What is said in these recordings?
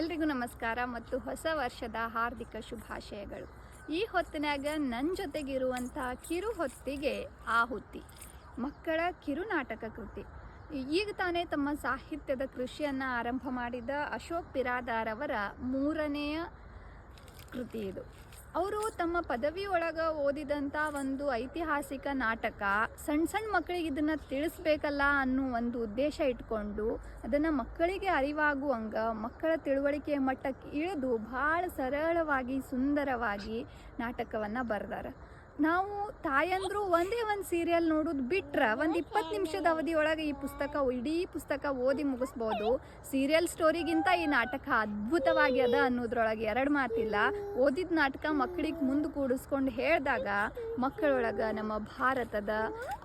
ಎಲ್ರಿಗೂ ನಮಸ್ಕಾರ ಮತ್ತು ಹೊಸ ವರ್ಷದ ಹಾರ್ದಿಕ ಶುಭಾಶಯಗಳು. ಈ ಹೊತ್ತಿನಾಗ ನನ್ನ ಜೊತೆಗಿರುವಂಥ ಕಿರು ಹೊತ್ತಿಗೆ ಆಹುತಿ ಮಕ್ಕಳ ಕಿರುನಾಟಕ ಕೃತಿ. ಈಗ ತಾನೇ ತಮ್ಮ ಸಾಹಿತ್ಯದ ಕೃಷಿಯನ್ನು ಆರಂಭ ಮಾಡಿದ ಅಶೋಕ್ ಪಿರಾದಾರ್ ಅವರ ಮೂರನೆಯ ಕೃತಿ ಇದು. ಅವರು ತಮ್ಮ ಪದವಿ ಒಳಗ ಓದಿದಂಥ ಒಂದು ಐತಿಹಾಸಿಕ ನಾಟಕ. ಸಣ್ಣ ಸಣ್ಣ ಮಕ್ಕಳಿಗೆ ಇದನ್ನು ತಿಳಿಸ್ಬೇಕಲ್ಲ ಅನ್ನೋ ಒಂದು ಉದ್ದೇಶ ಇಟ್ಕೊಂಡು ಅದನ್ನು ಮಕ್ಕಳಿಗೆ ಅರಿವಾಗುವಂಗ, ಮಕ್ಕಳ ತಿಳುವಳಿಕೆ ಮಟ್ಟಕ್ಕೆ ಇಳಿದು ಭಾಳ ಸರಳವಾಗಿ, ಸುಂದರವಾಗಿ ನಾಟಕವನ್ನು ಬರೆದಾರ. ನಾವು ತಾಯಂದ್ರು ಒಂದೇ ಒಂದು ಸೀರಿಯಲ್ ನೋಡೋದು ಬಿಟ್ರೆ ಒಂದು ಇಪ್ಪತ್ತು ನಿಮಿಷದ ಅವಧಿಯೊಳಗೆ ಈ ಪುಸ್ತಕ, ಇಡೀ ಪುಸ್ತಕ ಓದಿ ಮುಗಿಸ್ಬೋದು. ಸೀರಿಯಲ್ ಸ್ಟೋರಿಗಿಂತ ಈ ನಾಟಕ ಅದ್ಭುತವಾಗಿ ಅದ ಅನ್ನೋದ್ರೊಳಗೆ ಎರಡು ಮಾತಿಲ್ಲ. ಓದಿದ ನಾಟಕ ಮಕ್ಕಳಿಗೆ ಮುಂದೆ ಕೂಡಿಸ್ಕೊಂಡು ಹೇಳಿದಾಗ ಮಕ್ಕಳೊಳಗೆ ನಮ್ಮ ಭಾರತದ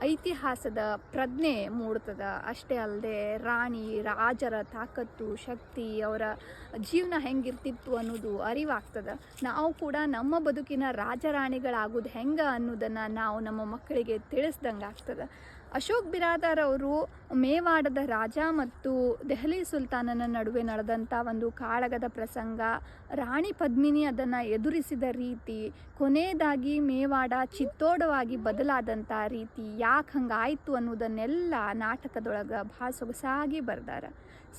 ಐತಿಹಾಸದ ಪ್ರಜ್ಞೆ ಮೂಡ್ತದ. ಅಷ್ಟೇ ಅಲ್ಲದೆ ರಾಣಿ, ರಾಜರ ತಾಕತ್ತು, ಶಕ್ತಿ, ಅವರ ಜೀವನ ಹೆಂಗಿರ್ತಿತ್ತು ಅನ್ನೋದು ಅರಿವಾಗ್ತದ. ನಾವು ಕೂಡ ನಮ್ಮ ಬದುಕಿನ ರಾಜರಾಣಿಗಳಾಗೋದು ಹೆಂಗೆ ಅನ್ನೋದನ್ನು ನಾವು ನಮ್ಮ ಮಕ್ಕಳಿಗೆ ತಿಳಿಸ್ದಂಗೆ ಆಗ್ತದೆ. ಅಶೋಕ್ ಬಿರಾದಾರ್ ಅವರು ಮೇವಾಡದ ರಾಜ ಮತ್ತು ದೆಹಲಿ ಸುಲ್ತಾನನ ನಡುವೆ ನಡೆದಂಥ ಒಂದು ಕಾಳಗದ ಪ್ರಸಂಗ, ರಾಣಿ ಪದ್ಮಿನಿ ಅದನ್ನು ಎದುರಿಸಿದ ರೀತಿ, ಕೊನೆಯದಾಗಿ ಮೇವಾಡ ಚಿತ್ತೋಡವಾಗಿ ಬದಲಾದಂಥ ರೀತಿ ಯಾಕೆ ಹಂಗಾಯಿತು ಅನ್ನೋದನ್ನೆಲ್ಲ ನಾಟಕದೊಳಗೆ ಭಾಳ ಸೊಗಸಾಗಿ ಬರ್ದಾರ.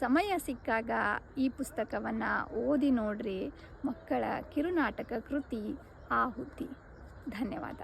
ಸಮಯ ಸಿಕ್ಕಾಗ ಈ ಪುಸ್ತಕವನ್ನು ಓದಿ ನೋಡ್ರಿ ಮಕ್ಕಳ ಕಿರುನಾಟಕ ಕೃತಿ ಆಹುತಿ. ಧನ್ಯವಾದ